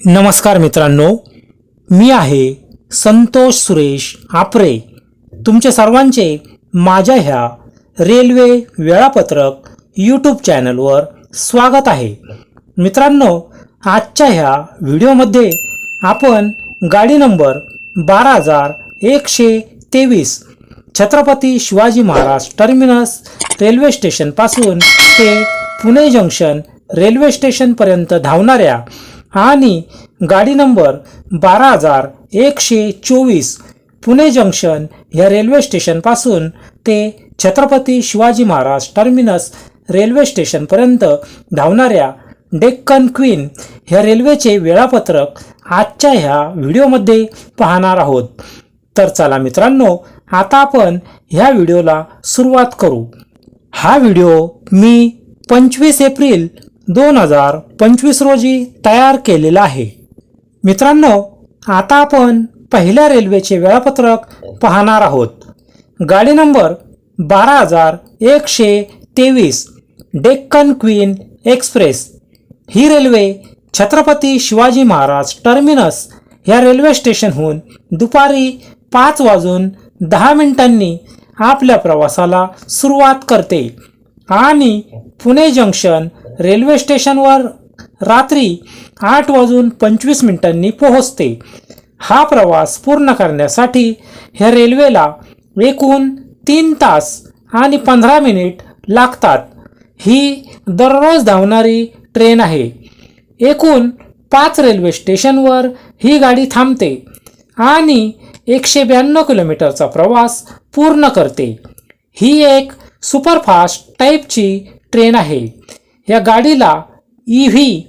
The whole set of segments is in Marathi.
नमस्कार मित्रांनो मी आहे संतोष सुरेश आपरे. तुमचे सर्वांचे माझ्या ह्या रेल्वे वेळापत्रक यूट्यूब चॅनलवर स्वागत आहे. मित्रांनो आजच्या ह्या व्हिडिओमध्ये आपण गाडी नंबर बारा हजार एकशे तेवीस छत्रपती शिवाजी महाराज टर्मिनस रेल्वे स्टेशनपासून ते पुणे जंक्शन रेल्वे स्टेशनपर्यंत धावणाऱ्या आणि गाडी नंबर बारा हजार एकशे चोवीस पुणे जंक्शन या रेल्वे स्टेशनपासून ते छत्रपती शिवाजी महाराज टर्मिनस रेल्वे स्टेशनपर्यंत धावणाऱ्या डेक्कन क्वीन ह्या रेल्वेचे वेळापत्रक आजच्या ह्या व्हिडिओमध्ये पाहणार आहोत. तर चला मित्रांनो आता आपण ह्या व्हिडिओला सुरुवात करू. हा व्हिडिओ मी पंचवीस एप्रिल दोन हजार पंचवीस रोजी तयार केलेला आहे. मित्रांनो आता आपण पहिल्या रेल्वेचे वेळापत्रक पाहणार आहोत. गाडी नंबर बारा हजार एकशे तेवीस डेक्कन क्वीन एक्सप्रेस. ही रेल्वे छत्रपती शिवाजी महाराज टर्मिनस या रेल्वे स्टेशनहून दुपारी पाच वाजून दहा मिनिटांनी आपल्या प्रवासाला सुरुवात करते. आणि पुणे जंक्शन रेल्वे स्टेशनवर रात्री आठ वाजून पंचवीस मिनिटांनी पोहोचते. हा प्रवास पूर्ण करण्यासाठी ह्या रेल्वेला एकूण तीन तास आणि पंधरा मिनिट लागतात. ही दररोज धावणारी ट्रेन आहे. एकूण पाच रेल्वे स्टेशनवर ही गाडी थांबते आणि एकशे ब्याण्णव किलोमीटरचा प्रवास पूर्ण करते. ही एक सुपरफास्ट टाईपची ट्रेन आहे. या गाडीला E V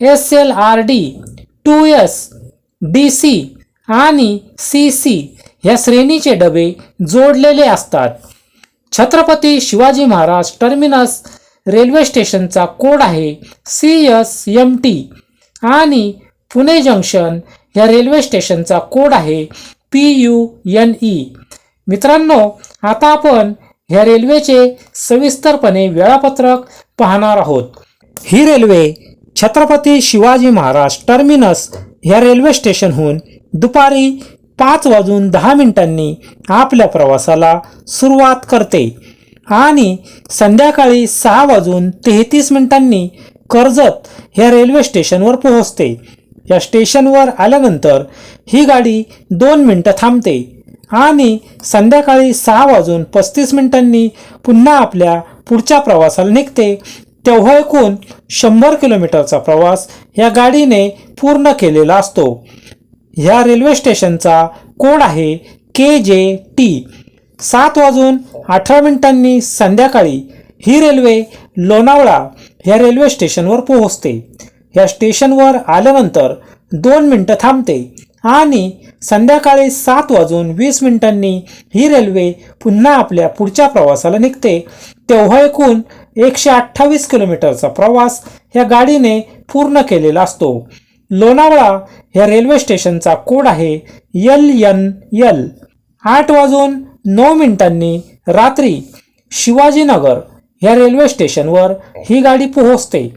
S L R D two S D C आणि सी सी ह्या श्रेणीचे डबे जोडलेले असतात. छत्रपती शिवाजी महाराज टर्मिनस रेल्वे स्टेशनचा कोड आहे सी एस एम टी आणि पुणे जंक्शन या रेल्वे स्टेशनचा कोड आहे पी यू एन ई मित्रांनो आता आपण ह्या रेल्वेचे सविस्तरपणे वेळापत्रक पाहणार आहोत. ही रेल्वे छत्रपती शिवाजी महाराज टर्मिनस ह्या रेल्वे स्टेशनहून दुपारी पाच वाजून दहा मिनिटांनी आपल्या प्रवासाला सुरुवात करते आणि संध्याकाळी सहा वाजून तेहतीस मिनिटांनी कर्जत ह्या रेल्वे स्टेशनवर पोहोचते. या स्टेशनवर आल्यानंतर ही गाडी दोन मिनटं थांबते. आणि संध्याकाळी सहा वाजून पस्तीस मिनिटांनी पुन्हा आपल्या पुढच्या प्रवासाला निघते. तेव्हा एकूण शंभर किलोमीटरचा प्रवास या गाडीने पूर्ण केलेला असतो. ह्या रेल्वे स्टेशनचा कोड आहे के जे टी. सात वाजून अठरा मिनिटांनी संध्याकाळी ही रेल्वे लोणावळा ह्या रेल्वे स्टेशनवर पोहोचते. या स्टेशनवर आल्यानंतर दोन मिनटं थांबते आणि संध्याकाळी सात वाजून वीस मिनिटांनी ही रेल्वे पुन्हा आपल्या पुढच्या प्रवासाला निघते. तेव्हा एकूण एकशे अठ्ठावीस किलोमीटरचा प्रवास या गाडीने पूर्ण केलेला असतो. लोणावळा या रेल्वे स्टेशनचा कोड आहे यल एन यल आठ वाजून नऊ मिनिटांनी रात्री शिवाजीनगर या रेल्वे स्टेशनवर ही गाडी पोहोचते.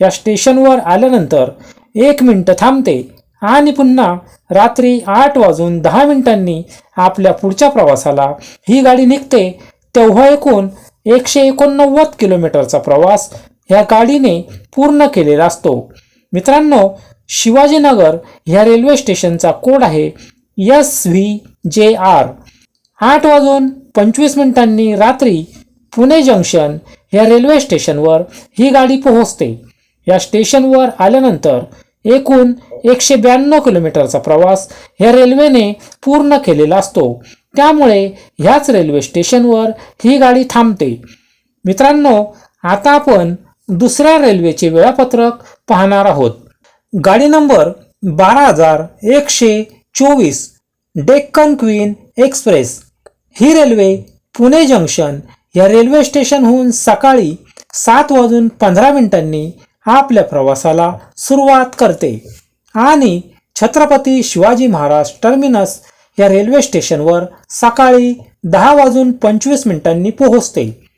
या स्टेशनवर आल्यानंतर एक मिनटं थांबते. आणि पुन्हा रात्री आठ वाजून दहा मिनिटांनी आपल्या पुढच्या प्रवासाला ही गाडी निघते तेव्हा एकूण एकशे एकोणनव्वद किलोमीटरचा प्रवास ह्या गाडीने पूर्ण केलेला असतो. मित्रांनो शिवाजीनगर ह्या रेल्वे स्टेशनचा कोड आहे एस व्ही जे आर. आठ वाजून पंचवीस मिनिटांनी रात्री पुणे जंक्शन या रेल्वे स्टेशनवर ही गाडी पोहोचते. या स्टेशनवर आल्यानंतर एकूण एकशे ब्याण्णव किलोमीटरचा प्रवास या रेल्वेने पूर्ण केलेला असतो. त्यामुळे ह्याच रेल्वे स्टेशनवर ही गाडी थांबते. मित्रांनो आता आपण दुसऱ्या रेल्वेचे वेळापत्रक पाहणार आहोत. गाडी नंबर बारा हजार एकशे चोवीस डेक्कन क्वीन एक्सप्रेस. ही रेल्वे पुणे जंक्शन या रेल्वे स्टेशनहून सकाळी सात वाजून पंधरा मिनिटांनी आपल्या प्रवासाला सुरुवात करते. आणि छत्रपती शिवाजी महाराज टर्मिनस या रेल्वे स्टेशनवर सकाळी दहा वाजून पंचवीस मिनिटांनी पोहोचते.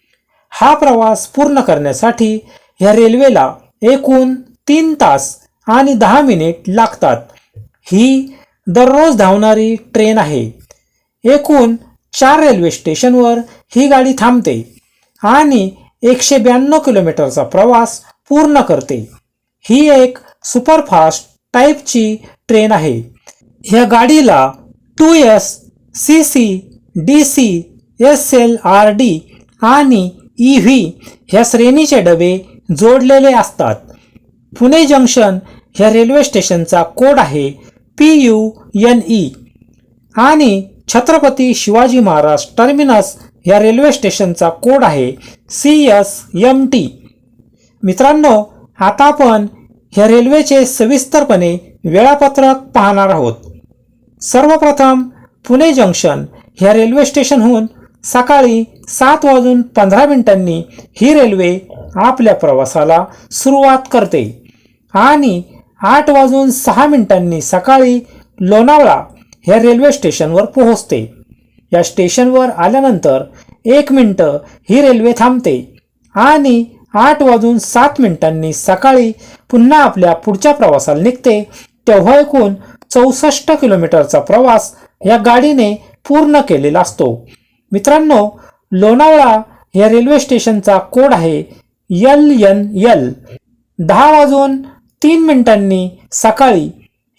हा प्रवास पूर्ण करण्यासाठी या रेल्वेला एकूण तीन तास आणि दहा मिनिट लागतात. ही दररोज धावणारी ट्रेन आहे. एकूण चार रेल्वे स्टेशनवर ही गाडी थांबते. आणि एकशे ब्याण्णव किलोमीटरचा प्रवास पूर्ण करते. ही एक सुपरफास्ट टाईपची ट्रेन आहे. ह्या गाडीला two S C C D C S L R D आणि ई व्ही ह्या श्रेणीचे डबे जोडलेले असतात. पुणे जंक्शन ह्या रेल्वे स्टेशनचा कोड आहे पी यू एन ई आणि छत्रपती शिवाजी महाराज टर्मिनस ह्या रेल्वे स्टेशनचा कोड आहे सी एस एम टी. मित्रांनो आता आपण ह्या रेल्वेचे सविस्तरपणे वेळापत्रक पाहणार आहोत. सर्वप्रथम पुणे जंक्शन ह्या रेल्वे स्टेशनहून सकाळी सात वाजून पंधरा मिनिटांनी ही रेल्वे आपल्या प्रवासाला सुरुवात करते आणि आठ वाजून सहा मिनिटांनी सकाळी लोणावळा ह्या रेल्वे स्टेशनवर पोहोचते. या स्टेशनवर आल्यानंतर एक मिनटं ही रेल्वे थांबते आणि आठ वाजून सात मिनिटांनी सकाळी पुन्हा आपल्या पुढच्या प्रवासाला निघते तेव्हा एकूण चौसष्ट किलोमीटरचा प्रवास या गाडीने पूर्ण केलेला असतो. मित्रांनो लोणावळा या रेल्वे स्टेशनचा कोड आहे यल एन यल दहा वाजून तीन मिनिटांनी सकाळी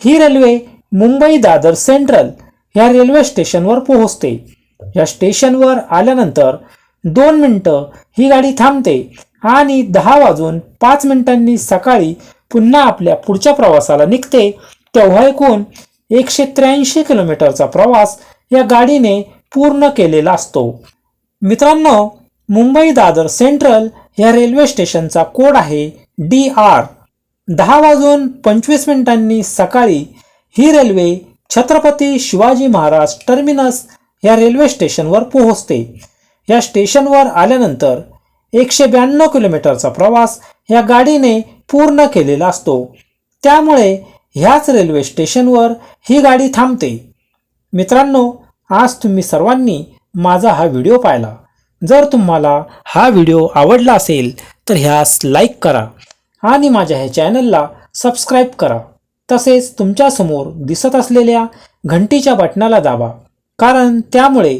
ही रेल्वे मुंबई दादर सेंट्रल या रेल्वे स्टेशनवर पोहोचते. या स्टेशनवर आल्यानंतर दोन मिनटं ही गाडी थांबते. आणि दहा वाजून पाच मिनिटांनी सकाळी पुन्हा आपल्या पुढच्या प्रवासाला निघते तेव्हा एकूण एकशे त्र्याऐंशी किलोमीटरचा प्रवास या गाडीने पूर्ण केलेला असतो. मित्रांनो मुंबई दादर सेंट्रल या रेल्वे स्टेशनचा कोड आहे डी आर. दहा वाजून पंचवीस मिनिटांनी सकाळी ही रेल्वे छत्रपती शिवाजी महाराज टर्मिनस या रेल्वे स्टेशनवर पोहोचते. या स्टेशनवर आल्यानंतर एकशे ब्याण्णव किलोमीटरचा प्रवास या गाडीने पूर्ण केलेला असतो. त्यामुळे ह्याच रेल्वे स्टेशनवर ही गाडी थांबते. मित्रांनो आज तुम्ही सर्वांनी माझा हा व्हिडिओ पाहिला. जर तुम्हाला हा व्हिडिओ आवडला असेल तर ह्यास लाईक करा आणि माझ्या ह्या चॅनलला सबस्क्राईब करा. तसेच तुमच्यासमोर दिसत असलेल्या घंटीच्या बटनाला दाबा कारण त्यामुळे